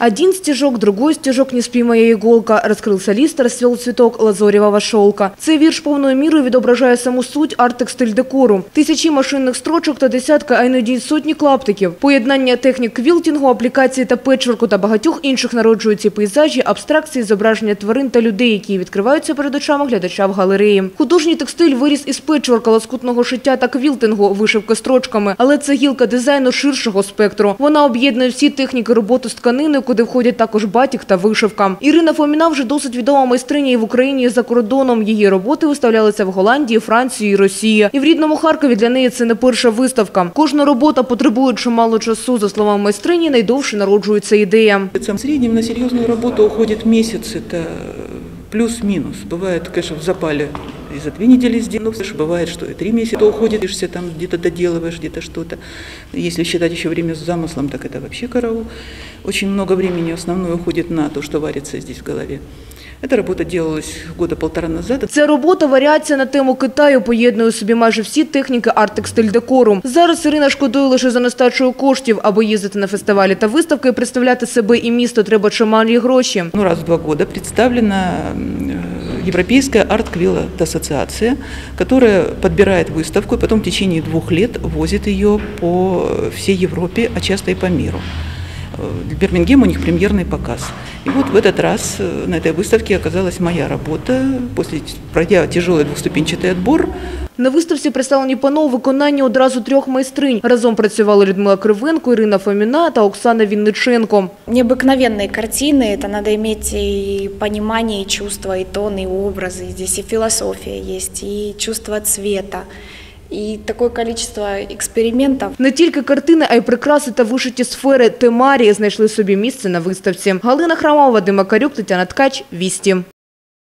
Один стежок, другой стежок «Не спи, моя иголка». Раскрылся лист, расцвел цветок лазоревого шелка. Цей вірш повною мірою відображає саму суть арт-текстиль декору. Тисячі машинних строчок та десятка, а іноді сотні клаптиків. Поєднання технік квілтінгу, аплікації та петчворку та багатьох інших народжують ці пейзажі, абстракції, зображення тварин та людей, які відкриваються перед очами глядача в галереї. Художній текстиль виріс із петчворка, лоскутного шиття та квілтингу, вишивки строчками. Але це гілка дизайну ширшого спектру. Вона об'єднує всі техніки роботи з тканиною, куди входять також батік та вишивка. Ірина Фоміна вже досить відома майстриня і в Україні, і за кордоном. Її роботи виставлялися в Голландії, Франції і Росії. І в рідному Харкові для неї це не перша виставка. Кожна робота потребує чимало часу. За словами майстрині, найдовше народжується ідея. В среднем на серьезную работу уходит месяц, это плюс-минус. Бывает, конечно, в запале и за две недели сделаешь, бывает, что и три месяца уходит, и там где-то доделываешь, где-то что-то. Если считать еще время с замыслом, так это вообще караул. Очень много времени основное уходит на то, что варится здесь в голове. Эта работа делалась года полтора назад. Ця робота варіація на тему Китаю поєднує у собі майже всі техніки арт-текстиль декору. Зараз Ірина шкодує лише за нестачою коштів, аби їздити на фестивалі та виставки і представляти себе і місто треба чималі гроші. Ну, раз в два года представлена м, э, Европейская арт-квилот ассоциация, которая подбирает выставку и потом в течение двух лет возит ее по всей Европе, а часто и по миру. Э, В Бирмингем у них премьерный показ. И вот в этот раз э, на этой выставке оказалась моя работа. После, пройдя тяжелый двухступенчатый отбор, На виставці представлені пано у виконанні одразу трьох майстринь. Разом працювали Людмила Кривенко, Ірина Фоміна та Оксана Вінниченко. Необыкновенные картины, это надо иметь и понимание, и чувство, и тон, и образы. Здесь и философия есть, и чувство цвета, И такое кількість експериментів. Не тільки картини, а й прикраси та вишиті сфери темарії знайшли собі місце на виставці. Галина Храмова, Вадим Макарюк, Тетяна Ткач, Вісті.